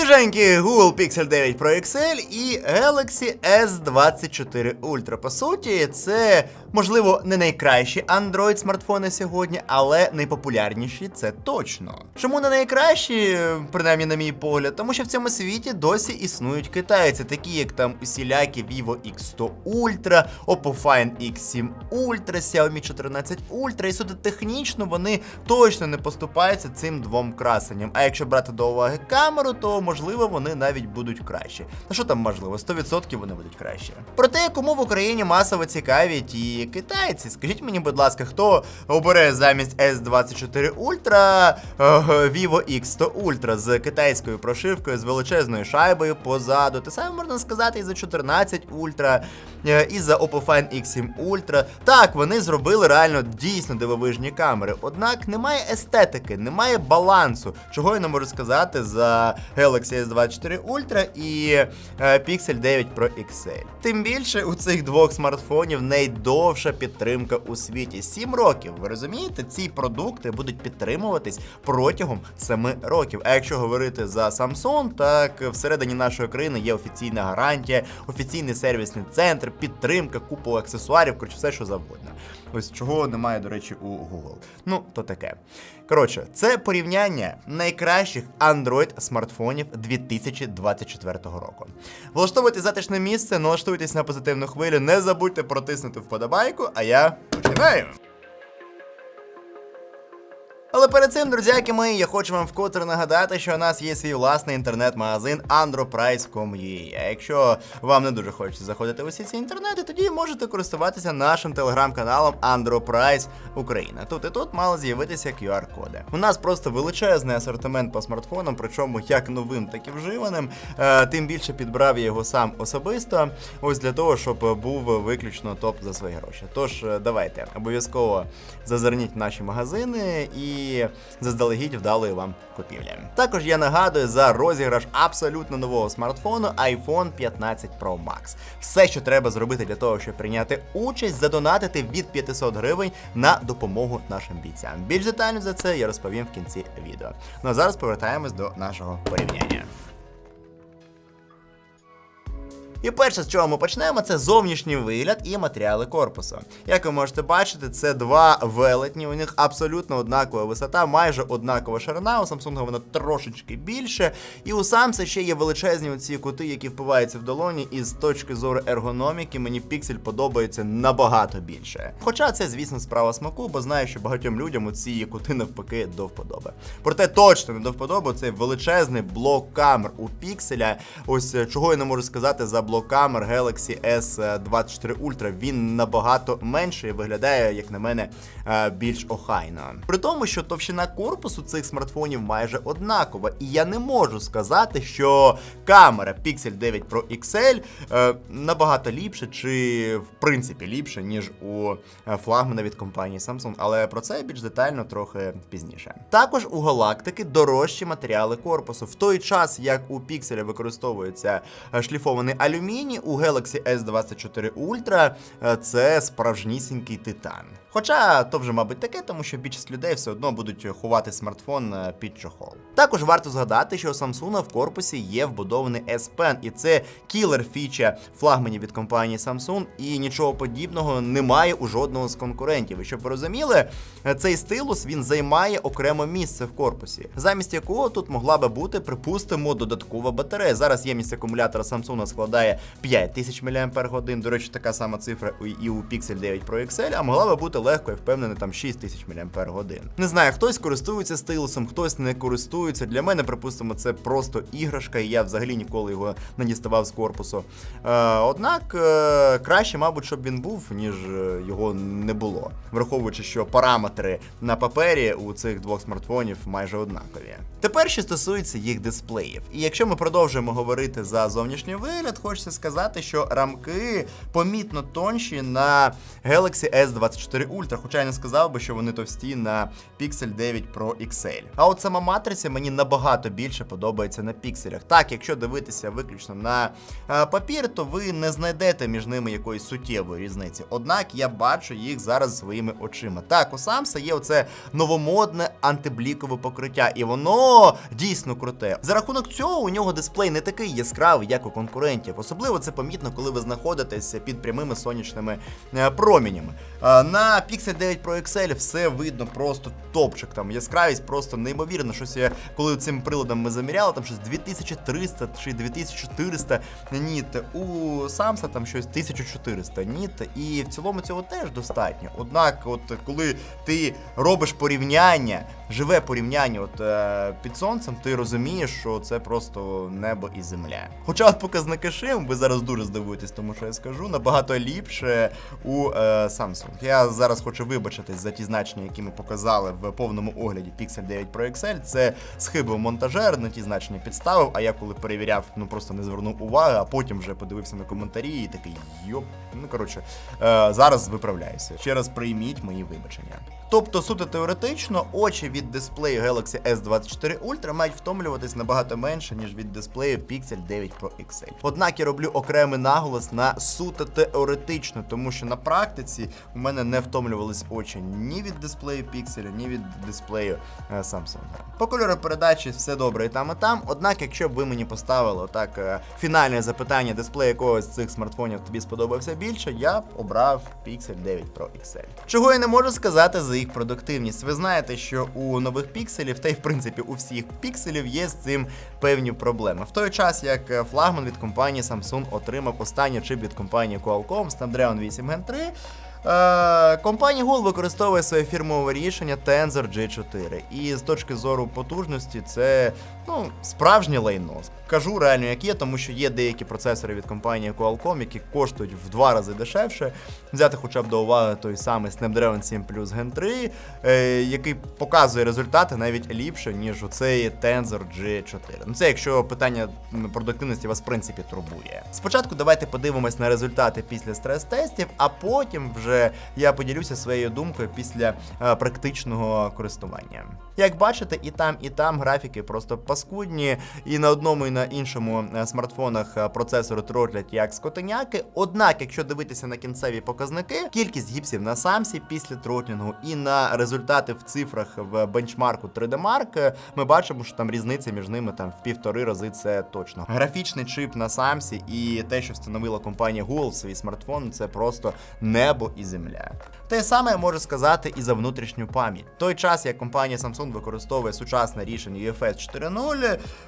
Свіженький Google Pixel 9 Pro XL і Galaxy S24 Ultra. По суті, це можливо не найкращі Android смартфони сьогодні, але найпопулярніші це точно. Чому не найкращі, принаймні на мій погляд, тому що в цьому світі досі існують китайці, такі як там усілякі Vivo X100 Ultra, Oppo Find X7 Ultra, Xiaomi 14 Ultra, і суто технічно вони точно не поступаються цим двом красенням. А якщо брати до уваги камеру, то можливо вони навіть будуть краще. Ну що там можливо, 100% вони будуть краще. Проте, кому в Україні масово цікаві ті китайці, скажіть мені, будь ласка, хто обере замість S24 Ultra Vivo X100 Ultra з китайською прошивкою, з величезною шайбою позаду. Те саме можна сказати і за 14 Ultra, е, і за Oppo Find X7 Ultra. Так, вони зробили реально дійсно дивовижні камери. Однак немає естетики, немає балансу, чого я не можу сказати за Galaxy S24 Ultra і е, Pixel 9 Pro XL. Тим більше у цих двох смартфонів найдовша підтримка у світі. 7 років. Ви розумієте, ці продукти будуть підтримуватись протягом 7 років. А якщо говорити за Samsung, так всередині нашої країни є офіційна гарантія, офіційний сервісний центр, підтримка, купу аксесуарів, коротше, все що завгодно. Ось чого немає, до речі, у Google. Ну, то таке. Коротше, це порівняння найкращих Android смартфонів 2024 року. Влаштовуйте затишне місце, налаштуйтесь на позитивну хвилю, не забудьте протиснути вподобайку, а я починаю. Але перед цим, друзяки мої, я хочу вам вкотре нагадати, що у нас є свій власний інтернет-магазин androprice.com.ua. А якщо вам не дуже хочеться заходити в усі ці інтернети, тоді можете користуватися нашим телеграм-каналом AndroPrice Україна. Тут і тут мало з'явитися QR-коди. У нас просто величезний асортимент по смартфонам, причому як новим, так і вживаним. Е, тим більше підбрав я його сам особисто. Ось для того, щоб був виключно топ за свої гроші. Тож е, давайте обов'язково зазирніть в наші магазини і заздалегідь вдалої вам купівлі. Також я нагадую за розіграш абсолютно нового смартфону iPhone 15 Pro Max. Все, що треба зробити для того, щоб прийняти участь, задонатити від 500 гривень на допомогу нашим бійцям. Більш детально за це я розповім в кінці відео. Ну а зараз повертаємось до нашого порівняння. І перше, з чого ми почнемо, це зовнішній вигляд і матеріали корпусу. Як ви можете бачити, це два велетні, у них абсолютно однакова висота, майже однакова ширина. У Samsung вона трошечки більше. І у Samsung ще є величезні оці кути, які впиваються в долоні, і з точки зору ергономіки мені піксель подобається набагато більше. Хоча це, звісно, справа смаку, бо знаю, що багатьом людям оці кути навпаки до вподоби. Проте точно не до вподоби цей величезний блок камер у пікселя. Ось е, чого я не можу сказати за блок камер Galaxy S24 Ultra. Він набагато менший виглядає, як на мене, е, більш охайно. При тому, що товщина корпусу цих смартфонів майже однакова, і я не можу сказати, що камера Pixel 9 Pro XL е, набагато ліпше, чи в принципі ліпше, ніж у е, флагмана від компанії Samsung, але про це більш детально трохи пізніше. Також у галактики дорожчі матеріали корпусу. В той час, як у Pixel використовується шліфований алюміній, у Galaxy S24 Ultra е, це справжнісінький титан. Хоча то вже, мабуть, таке, тому що більшість людей все одно будуть ховати смартфон е, під чохол. Також варто згадати, що у Samsung в корпусі є вбудований S Pen, і це кілер фіча флагманів від компанії Samsung, і нічого подібного немає у жодного з конкурентів. І щоб ви розуміли, е, цей стилус він займає окреме місце в корпусі, замість якого тут могла би бути, припустимо, додаткова батарея. Зараз ємність акумулятора Samsung складає 5000 мАч. До речі, така сама цифра і у Pixel 9 Pro XL, а могла би бути легко і впевнений там 6000 мАч. Не знаю, хтось користується стилусом, хтось не користується. Для мене, припустимо, це просто іграшка, і я взагалі ніколи його не діставав з корпусу. Е, однак е, краще, мабуть, щоб він був, ніж е, його не було, враховуючи, що параметри на папері у цих двох смартфонів майже однакові. Тепер що стосується їх дисплеїв. І якщо ми продовжуємо говорити за зовнішній вигляд, хочеться сказати, що рамки помітно тонші на Galaxy S24 Ultra, хоча я не сказав би, що вони товсті на Pixel 9 Pro XL. А от сама матриця мені набагато більше подобається на пікселях. Так, якщо дивитися виключно на е, папір, то ви не знайдете між ними якоїсь суттєвої різниці. Однак я бачу їх зараз своїми очима. Так, у Самса є оце новомодне антиблікове покриття, і воно дійсно круте. За рахунок цього у нього дисплей не такий яскравий, як у конкурентів. Особливо це помітно, коли ви знаходитесь під прямими сонячними е, промінями. На Pixel 9 Pro XL все видно просто топчик. Там яскравість просто неймовірно. Щось я коли цим приладом ми заміряли, там щось 2300 чи 2400 ніт. У Самса там щось 1400 ніт. І в цілому цього теж достатньо. Однак, от коли ти робиш порівняння, живе порівняння от е, під сонцем, ти розумієш, що це просто небо і земля. Хоча от показники шим, ви зараз дуже здивуєтесь, тому що я скажу, набагато ліпше у е, Samsung. Я зараз хочу вибачитись за ті значення, які ми показали в повному огляді Pixel 9 Pro XL. Це схибив монтажер, не ті значення підставив. А я коли перевіряв, ну просто не звернув уваги, а потім вже подивився на коментарі і такий йоп. Ну коротше, е, зараз виправляюся. Ще раз прийміть мої вибачення. Тобто, суто теоретично, очі від дисплею Galaxy S24 Ultra мають втомлюватись набагато менше, ніж від дисплею Pixel 9 Pro XL. Однак я роблю окремий наголос на суто теоретично, тому що на практиці у мене не втомлювались очі ні від дисплею Pixel, ні від дисплею е, Samsung. По кольору передачі все добре і там, і там. Однак, якщо б ви мені поставили отак е, фінальне запитання, дисплей якогось з цих смартфонів тобі сподобався більше, я обрав Pixel 9 Pro XL. Чого я не можу сказати за їх продуктивність. Ви знаєте, що у нових пікселів, та й в принципі у всіх пікселів є з цим певні проблеми. В той час, як е, флагман від компанії Samsung отримав останній чип від компанії Qualcomm Snapdragon 8 Gen 3. Е, компанія Google використовує своє фірмове рішення Tensor G4. І з точки зору потужності, це ну, справжнє лайно. Кажу реально, як є, тому що є деякі процесори від компанії Qualcomm, які коштують в два рази дешевше. Взяти хоча б до уваги той самий Snapdragon 7 Plus Gen 3, е, який показує результати навіть ліпше, ніж оцей Tensor G4. Ну це якщо питання продуктивності вас в принципі турбує. Спочатку давайте подивимось на результати після стрес-тестів, а потім вже я поділюся своєю думкою після е, практичного користування. Як бачите, і там, і там графіки просто паскудні, і на одному, і на іншому е, смартфонах е, процесори тротлять як скотиняки. Однак, якщо дивитися на кінцеві показники, кількість гіпсів на самсі після тротлінгу і на результати в цифрах в бенчмарку 3D Mark, е, ми бачимо, що там різниця між ними там в півтори рази це точно. Графічний чип на самсі і те, що встановила компанія Google в свій смартфон, це просто небо і земля. Те саме я можу сказати і за внутрішню пам'ять. Той час, як компанія Samsung використовує сучасне рішення UFS 4.0,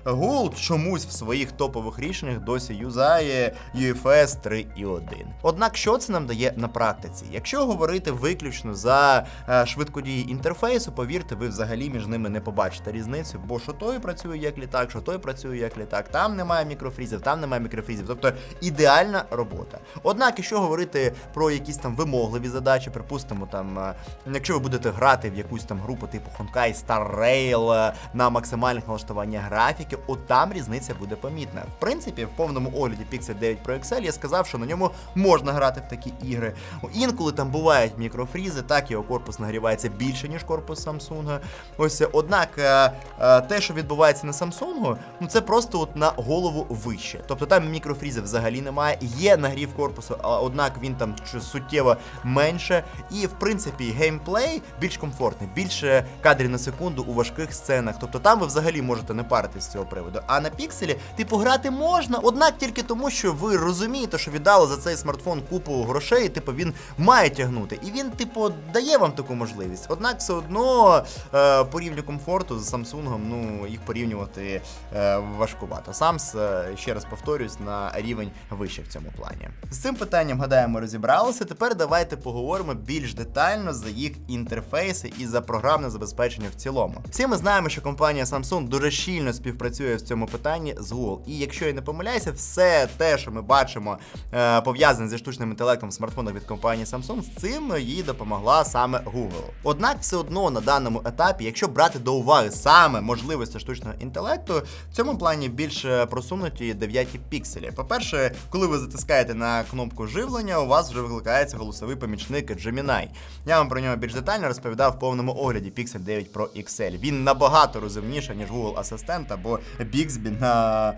Google чомусь в своїх топових рішеннях досі юзає UFS 3.1. Однак, що це нам дає на практиці? Якщо говорити виключно за е, швидкодії інтерфейсу, повірте, ви взагалі між ними не побачите різницю, бо що той працює як літак, що той працює як літак, там немає мікрофрізів, там немає мікрофрізів. Тобто ідеальна робота. Однак, якщо говорити про якісь там вимогливі задачі, припустимо, там, е, якщо ви будете грати в якусь там групу типу Honkai Star Rail е, на максимальних налаштуваннях графіки, от там різниця буде помітна. В принципі, в повному огляді Pixel 9 Pro XL я сказав, що на ньому можна грати в такі ігри. Інколи там бувають мікрофрізи, так його корпус нагрівається більше, ніж корпус Samsung. Ось однак е, е, те, що відбувається на Samsung, ну це просто от на голову вище. Тобто там мікрофрізів взагалі немає. Є нагрів корпусу, однак він там суттєво менше. І в принципі геймплей більш комфортний, більше кадрів на секунду у важких сценах. Тобто там ви взагалі можете не паритись з цього приводу. А на пікселі, типу, грати можна, однак тільки тому, що ви розумієте, що віддали за цей смартфон купу грошей, і, типу, він має тягнути. І він, типу, дає вам таку можливість. Однак все одно е, по рівню комфорту з Samsung, ну їх порівнювати е, важкувато. Самс, е, ще раз повторюсь, на рівень вище в цьому плані. З цим питанням, гадаю, ми розібралися. Тепер давайте поговоримо більш детально за їх інтерфейси і за програмне забезпечення в цілому. Всі ми знаємо, що компанія Samsung дуже щільно співпрацює в цьому питанні з Google. І якщо я не помиляюся, все те, що ми бачимо, е, пов'язане зі штучним інтелектом в смартфонах від компанії Samsung, з цим їй допомогла саме Google. Однак, все одно на даному етапі, якщо брати до уваги саме можливості штучного інтелекту, в цьому плані більш е, просунуті 9 пікселі. По-перше, коли ви затискаєте на кнопку живлення, у вас вже викликається голосовий помічник Gemini. Я вам про нього більш детально розповідав в повному огляді Pixel 9 Pro XL. Він набагато розумніший, ніж Google Асистент або Bixby на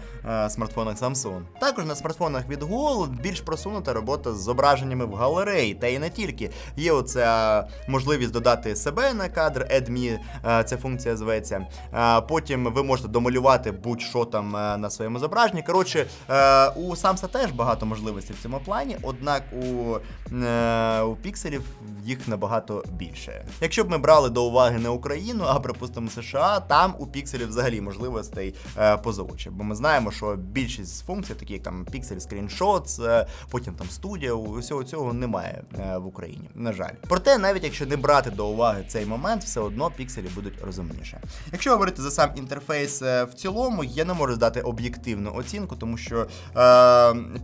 е, смартфонах Samsung. Також на смартфонах від Google більш просунута робота з зображеннями в галереї, та й не тільки. Є оця можливість додати себе на кадр, Add Me, е, ця функція зветься. Е, Потім ви можете домалювати будь-що там е, на своєму зображенні. Коротше, е, у Самса теж багато можливостей в цьому плані, однак у, е, у пікселів їх набагато більше. Якщо б ми брали до уваги не Україну, а припустимо США, там у пікселів взагалі можливостей е, позовуче. Бо ми знаємо, що більшість функцій, такі як там Pixel Screenshots, е, потім там студія, усього цього немає е, в Україні. На жаль. Проте, навіть якщо не брати до уваги цей момент, все одно пікселі будуть розумніше. Якщо говорити за сам інтерфейс в цілому, я не можу дати об'єктивну оцінку, тому що е,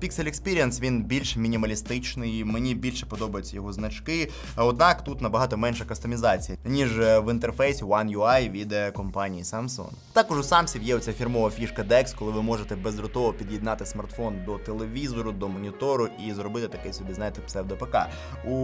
Pixel Experience він більш мінімалістичний, мені більше подобаються його значки. Однак тут набагато менша кастомізація, ніж в інтерфейсі One UI від компанії Samsung. Також у самсів є оця фірмова фішка DeX, коли ви можете бездротово під'єднати смартфон до телевізору, до монітору і зробити такий собі, знаєте, псевдо-ПК. У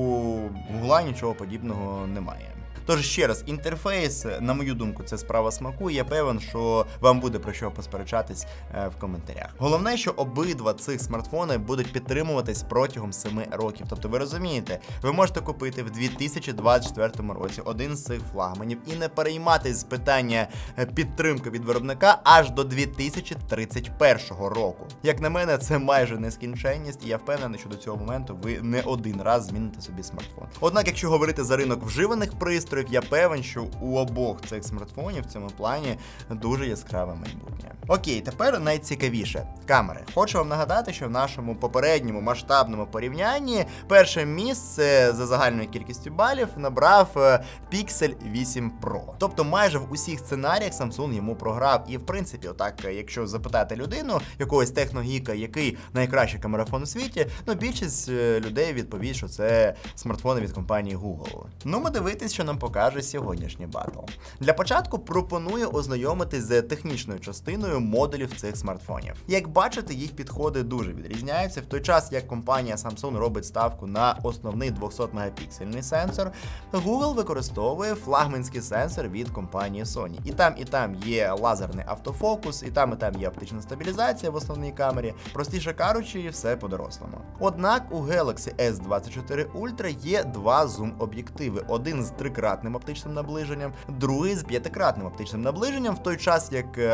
Гугла нічого подібного немає. Тож ще раз, інтерфейс, на мою думку, це справа смаку. Я певен, що вам буде про що посперечатись е, в коментарях. Головне, що обидва цих смартфони будуть підтримуватись протягом 7 років. Тобто, ви розумієте, ви можете купити в 2024 році один з цих флагманів і не перейматись з питання е, підтримки від виробника аж до 2031 року. Як на мене, це майже нескінченність, і я впевнений, що до цього моменту ви не один раз зміните собі смартфон. Однак, якщо говорити за ринок вживаних пристроїв, я певен, що у обох цих смартфонів в цьому плані дуже яскраве майбутнє. Окей, тепер найцікавіше камери. Хочу вам нагадати, що в нашому попередньому масштабному порівнянні перше місце за загальною кількістю балів набрав е, Pixel 8 Pro. Тобто майже в усіх сценаріях Samsung йому програв. І в принципі, отак, е, якщо запитати людину, якогось техногіка, який найкращий камерафон у світі, ну більшість е, людей відповість, що це смартфони від компанії Google. Ну, ми дивитись, що нам покаже сьогоднішній батл. Для початку пропоную ознайомитись з технічною частиною модулів цих смартфонів. Як бачите, їх підходи дуже відрізняються. В той час, як компанія Samsung робить ставку на основний 200 мегапіксельний сенсор, Google використовує флагманський сенсор від компанії Sony. І там, і там є лазерний автофокус, і там, і там є оптична стабілізація в основній камері. Простіше кажучи, все по-дорослому. Однак у Galaxy S24 Ultra є два зум-об'єктиви: один з трикратним оптичним наближенням, другий з п'ятикратним оптичним наближенням, в той час як е,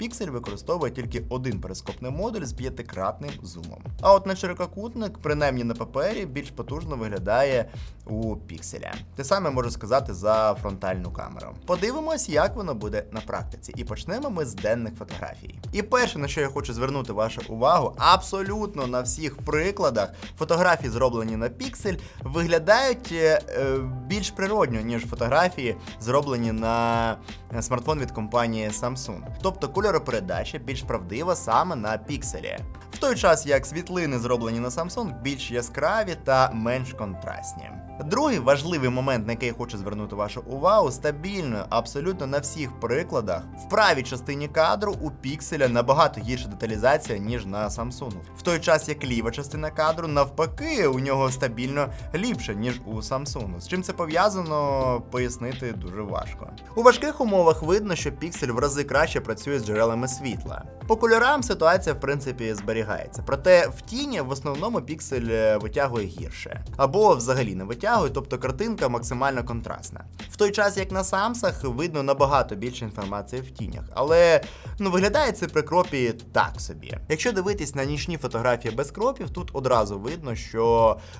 Pixel використовує тільки один перископний модуль з п'ятикратним зумом. А от на ширококутник, принаймні на папері, більш потужно виглядає у пікселя. Те саме можу сказати за фронтальну камеру. Подивимось, як воно буде на практиці. І почнемо ми з денних фотографій. І перше, на що я хочу звернути вашу увагу, абсолютно на всіх прикладах фотографії, зроблені на піксель, виглядають е, е, більш природньо, ніж фотографії, зроблені на смартфон від компанії Samsung. Тобто кольоропередача більш правдива саме на пікселі. В той час як світлини, зроблені на Samsung, більш яскраві та менш контрастні. Другий важливий момент, на який я хочу звернути вашу увагу, стабільно, абсолютно на всіх прикладах. В правій частині кадру у пікселя набагато гірша деталізація, ніж на Samsung. В той час як ліва частина кадру, навпаки, у нього стабільно ліпше, ніж у Samsung. З чим це пов'язано, пояснити дуже важко. У важких умовах видно, що піксель в рази краще працює з джерелами світла. По кольорам ситуація в принципі зберігається. Проте в тіні в основному піксель е, витягує гірше. Або взагалі не витягує, тобто картинка максимально контрастна. В той час, як на самсах, видно набагато більше інформації в тінях. Але ну виглядає це при кропі так собі. Якщо дивитись на нічні фотографії без кропів, тут одразу видно, що е,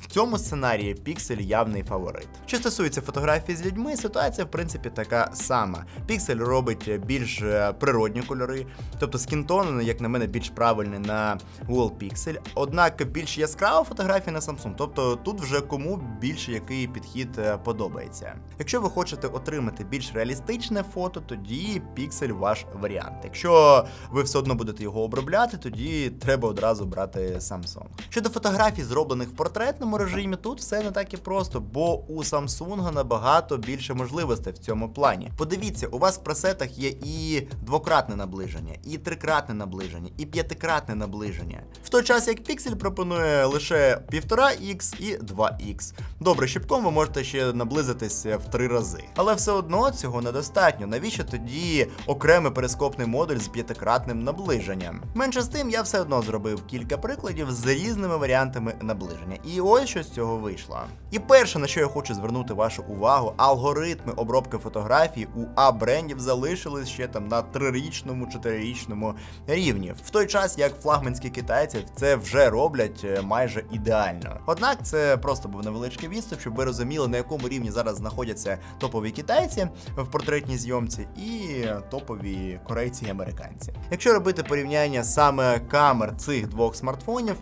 в цьому сценарії піксель явний фаворит. Що стосується фотографій з людьми, ситуація в принципі така сама. Піксель робить більш е, природні кольори, тобто скінтон, як на мене, більш правильний на Google Pixel, однак більш яскрава фотографія на Samsung. Тобто тут вже кому більше який підхід е, подобається. Якщо ви хочете отримати більш реалістичне фото, тоді Pixel ваш варіант. Якщо ви все одно будете його обробляти, тоді треба одразу брати Samsung. Щодо фотографій, зроблених в портретному режимі, тут все не так і просто, бо у Samsung набагато більше можливостей в цьому плані. Подивіться, у вас в пресетах є і двократне наближення, і трикратне наближення, і п'ятикратне наближення. В той час як Pixel пропонує лише 1,5х і 2х. Добре, щіпком ви можете ще наблизитися в три рази. Але все одно цього недостатньо. Навіщо тоді окремий перископний модуль з п'ятикратним наближенням? Менше з тим, я все одно зробив кілька прикладів з різними варіантами наближення. І ось що з цього вийшло. І перше, на що я хочу звернути вашу увагу, алгоритми обробки фотографій у А брендів залишились ще там на трирічному, чотирирічному рівні. В той час як флагманські китайці це вже роблять е, майже ідеально. Однак це просто був невеличкий відступ, щоб ви розуміли, на якому рівні зараз знаходяться топові китайці в портретній зйомці і топові корейці і американці. Якщо робити порівняння саме камер цих двох смартфонів,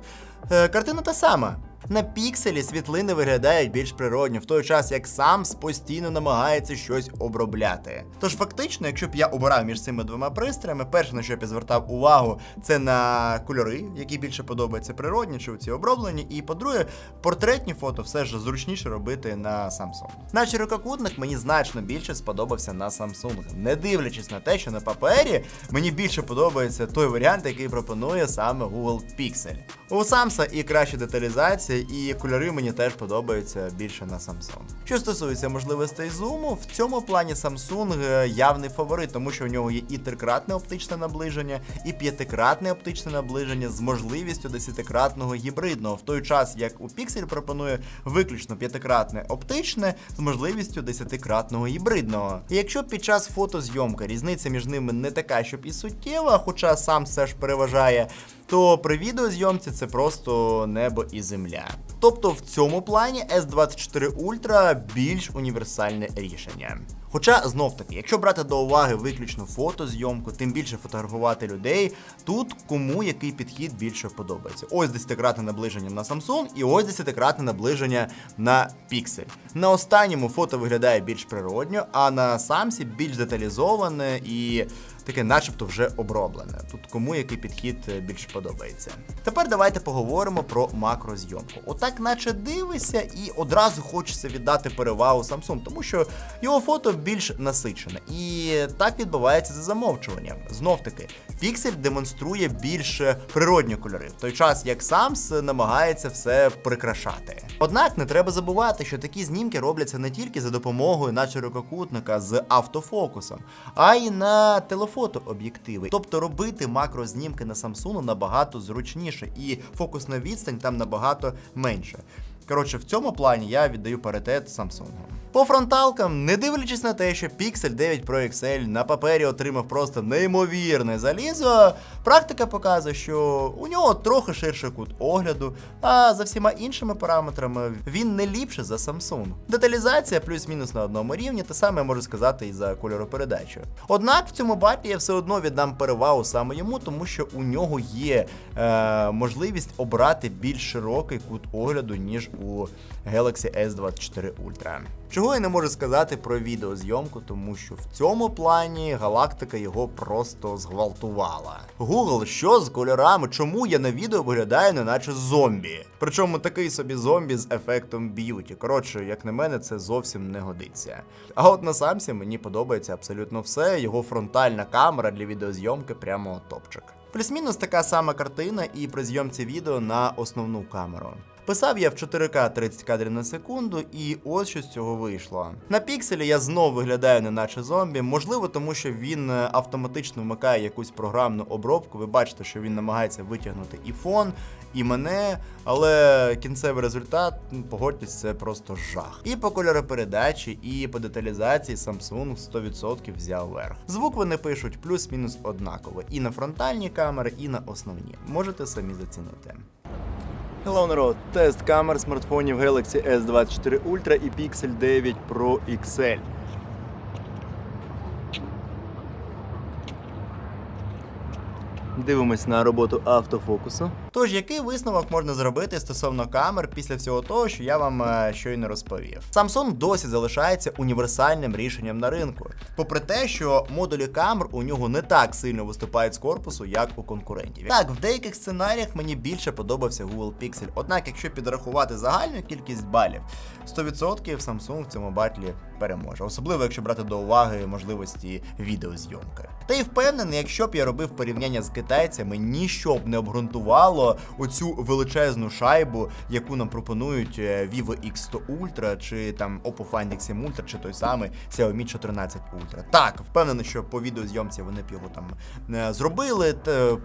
е, картина та сама. На пікселі світлини виглядають більш природньо, в той час як Самс постійно намагається щось обробляти. Тож фактично, якщо б я обирав між цими двома пристроями, перше на що б я звертав увагу, це на кольори, які більше подобаються природні чи ці оброблені. І по-друге, портретні фото все ж зручніше робити на Samsung. Наш ширококутник мені значно більше сподобався на Samsung, не дивлячись на те, що на папері мені більше подобається той варіант, який пропонує саме Google Pixel. У Самса і краща деталізація, і кольори мені теж подобаються більше на Samsung. Що стосується можливостей зуму, в цьому плані Samsung е, явний фаворит, тому що у нього є і трикратне оптичне наближення, і п'ятикратне оптичне наближення з можливістю десятикратного гібридного, в той час як у Pixel пропонує виключно п'ятикратне оптичне з можливістю десятикратного гібридного. І якщо під час фотозйомки різниця між ними не така, щоб і суттєва, хоча сам все ж переважає то при відеозйомці це просто небо і земля. Тобто в цьому плані S24 Ultra більш універсальне рішення. Хоча знов таки, якщо брати до уваги виключно фотозйомку, тим більше фотографувати людей, тут кому який підхід більше подобається. Ось десятикратне наближення на Samsung і ось десятикратне наближення на Pixel. На останньому фото виглядає більш природньо, а на Самсі більш деталізоване і таке, начебто, вже оброблене. Тут кому який підхід е, більш подобається. Тепер давайте поговоримо про макрозйомку. Отак, наче дивишся, і одразу хочеться віддати перевагу Samsung, тому що його фото більш насичене. І так відбувається за замовчуванням. Знов таки, Pixel демонструє більш природні кольори, в той час як Sams намагається все прикрашати. Однак не треба забувати, що такі знімки робляться не тільки за допомогою на ширококутника з автофокусом, а й на телефотооб'єктиви. Тобто робити макрознімки на Samsung набагато зручніше, і фокусна відстань там набагато менше. Коротше, в цьому плані я віддаю паритет Samsung. По фронталкам, не дивлячись на те, що Pixel 9 Pro XL на папері отримав просто неймовірне залізо, практика показує, що у нього трохи ширший кут огляду, а за всіма іншими параметрами він не ліпше за Samsung. Деталізація плюс-мінус на одному рівні, те саме можу сказати і за кольоропередачу. Однак в цьому батлі я все одно віддам перевагу саме йому, тому що у нього є е, можливість обрати більш широкий кут огляду, ніж у Galaxy S24 Ultra. Чого я не можу сказати про відеозйомку, тому що в цьому плані галактика його просто зґвалтувала. Google, що з кольорами? Чому я на відео виглядаю неначе зомбі? Причому такий собі зомбі з ефектом б'юті. Коротше, як на мене, це зовсім не годиться. А от на самсі мені подобається абсолютно все. Його фронтальна камера для відеозйомки прямо топчик. Плюс-мінус така сама картина і при зйомці відео на основну камеру. Писав я в 4К 30 кадрів на секунду, і ось що з цього вийшло. На пікселі я знову виглядаю не наче зомбі, можливо, тому що він е, автоматично вмикає якусь програмну обробку. Ви бачите, що він намагається витягнути і фон, і мене, але кінцевий результат, ну, погодьтесь, це просто жах. І по кольоропередачі, і по деталізації Samsung 100% взяв верх. Звук вони пишуть плюс-мінус однаково і на фронтальні камери, і на основні. Можете самі зацінити. Hello, народ! Тест камер смартфонів Galaxy S24 Ultra і Pixel 9 Pro XL. Дивимось на роботу автофокусу. Тож, який висновок можна зробити стосовно камер після всього того, що я вам е, щойно розповів? Samsung досі залишається універсальним рішенням на ринку, попри те, що модулі камер у нього не так сильно виступають з корпусу, як у конкурентів. Так, в деяких сценаріях мені більше подобався Google Pixel. Однак, якщо підрахувати загальну кількість балів, 100% Samsung в цьому батлі переможе, особливо якщо брати до уваги можливості відеозйомки. Та й впевнений, якщо б я робив порівняння з китайцями, ніщо б не обґрунтувало оцю величезну шайбу, яку нам пропонують е, Vivo X100 Ultra, чи там Oppo Find X7 Ultra, чи той самий Xiaomi 14 Ultra. Так, впевнений, що по відеозйомці вони б його там е, зробили,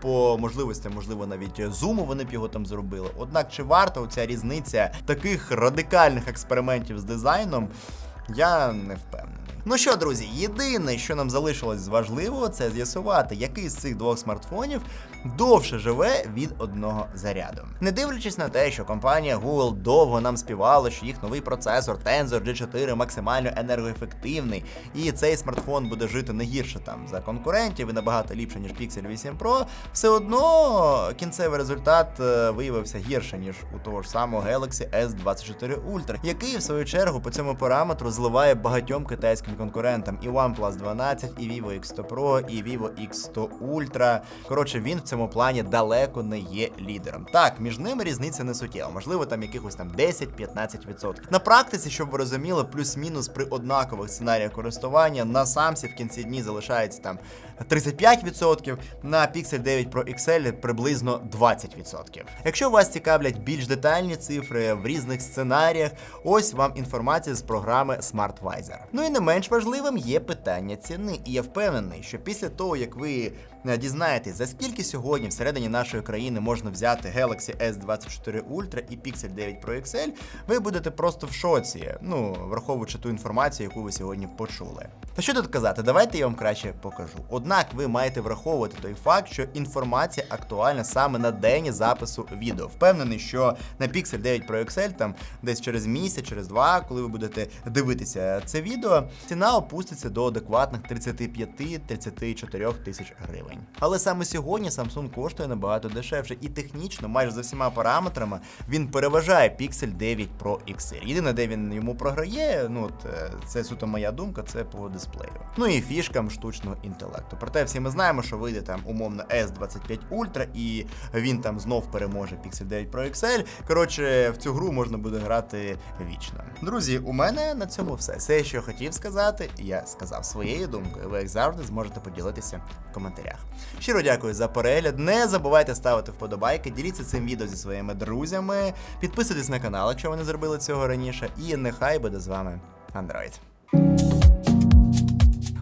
по можливостям, можливо, навіть зуму вони б його там зробили. Однак, чи варта оця різниця таких радикальних експериментів з дизайном? Я не впевнений. Ну що, друзі, єдине, що нам залишилось з важливого, це з'ясувати, який з цих двох смартфонів довше живе від одного заряду. Не дивлячись на те, що компанія Google довго нам співала, що їх новий процесор Tensor G4 максимально енергоефективний, і цей смартфон буде жити не гірше там за конкурентів і набагато ліпше, ніж Pixel 8 Pro, все одно кінцевий результат е, виявився гірше, ніж у того ж самого Galaxy S24 Ultra, який в свою чергу по цьому параметру зливає багатьом китайським конкурентам і OnePlus 12, і Vivo X100 Pro, і Vivo X100 Ultra. Коротше, він в цьому плані далеко не є лідером. Так, між ними різниця не суттєва, можливо, там якихось там 10-15%. На практиці, щоб ви розуміли, плюс-мінус при однакових сценаріях користування на самсі в кінці дні залишається там 35%, на Pixel 9 Pro XL приблизно 20%. Якщо вас цікавлять більш детальні цифри в різних сценаріях, ось вам інформація з програми SmartVisor. Ну і не менш важливим є питання ціни. І я впевнений, що після того, як ви дізнаєтесь, за скільки сьогодні всередині нашої країни можна взяти Galaxy S24 Ultra і Pixel 9 Pro XL, ви будете просто в шоці, ну, враховуючи ту інформацію, яку ви сьогодні почули. Та що тут казати, давайте я вам краще покажу. Однак ви маєте враховувати той факт, що інформація актуальна саме на день запису відео. Впевнений, що на Pixel 9 Pro XL там десь через місяць, через два, коли ви будете дивитися це відео, ціна опуститься до адекватних 35-34 тисяч гривень. Але саме сьогодні Samsung коштує набагато дешевше і технічно, майже за всіма параметрами, він переважає Pixel 9 Pro XL. Єдине, де він йому програє, ну от е, це суто моя думка, це по дисплею. Ну і фішкам штучного інтелекту. Проте всі ми знаємо, що вийде там умовно S25 Ultra, і він там знов переможе Pixel 9 Pro XL. Коротше, в цю гру можна буде грати вічно. Друзі, у мене на цьому все. Все, що я хотів сказати, я сказав своєю думкою. Ви як завжди зможете поділитися в коментарях. Щиро дякую за перегляд. Не забувайте ставити вподобайки, діліться цим відео зі своїми друзями, підписуйтесь на канал, якщо ви не зробили цього раніше. І нехай буде з вами Android.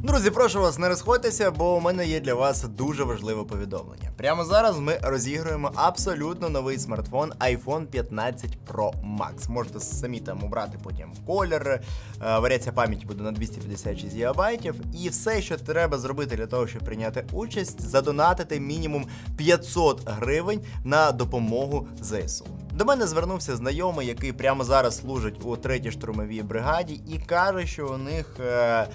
Друзі, прошу вас, не розходьтеся, бо у мене є для вас дуже важливе повідомлення. Прямо зараз ми розігруємо абсолютно новий смартфон iPhone 15 Pro Max. Можете самі там обрати потім колір. е, Варіація пам'яті буде на 256 ГБ. І все, що треба зробити для того, щоб прийняти участь, задонатити мінімум 500 гривень на допомогу ЗСУ. До мене звернувся знайомий, який прямо зараз служить у третій штурмовій бригаді, і каже, що у них е,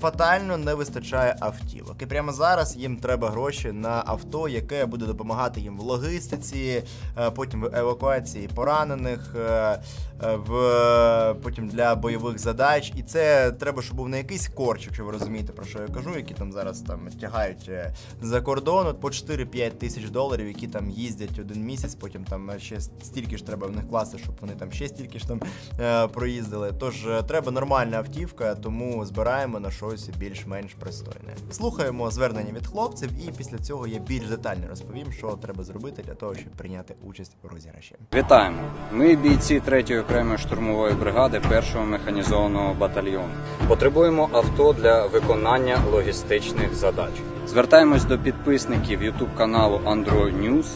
фатально не вистачає автівок. І прямо зараз їм треба гроші на авто, яке буде допомагати їм в логістиці, е, потім в евакуації поранених, е, е, в потім для бойових задач. І це треба, щоб був не якийсь корч, якщо ви розумієте про що я кажу, які там зараз там тягають е, за кордон от по 4-5 тисяч доларів, які там їздять один місяць, потім там ще стільки ж треба в них класти, щоб вони там ще стільки ж там е, проїздили. Тож е, треба нормальна автівка, тому збираємо на щось більш-менш пристойне. Слухаємо звернення від хлопців, і після цього я більш детально розповім, що треба зробити для того, щоб прийняти участь у розіграші. Вітаємо! Ми бійці 3-ї окремої штурмової бригади 1-го механізованого батальйону. Потребуємо авто для виконання логістичних задач. Звертаємось до підписників YouTube каналу Android News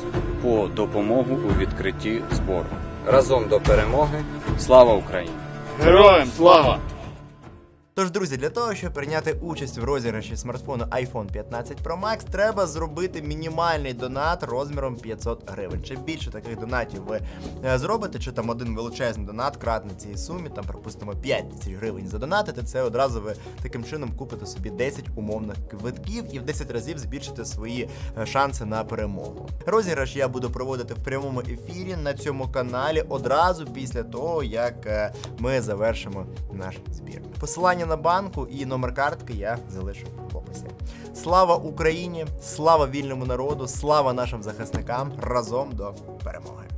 по допомогу у відкритті збору. Разом до перемоги. Слава Україні! Героям слава! Тож, друзі, для того, щоб прийняти участь в розіграші смартфону iPhone 15 Pro Max, треба зробити мінімальний донат розміром 500 гривень. Чим більше таких донатів ви е, зробите, чи там один величезний донат кратний цій сумі, там припустимо 5 тисяч гривень задонатити, це одразу ви таким чином купите собі 10 умовних квитків і в 10 разів збільшите свої е, шанси на перемогу. Розіграш я буду проводити в прямому ефірі на цьому каналі одразу після того, як е, ми завершимо наш збір. Посилання на банку і номер картки я залишу в описі. Слава Україні! Слава вільному народу! Слава нашим захисникам! Разом до перемоги!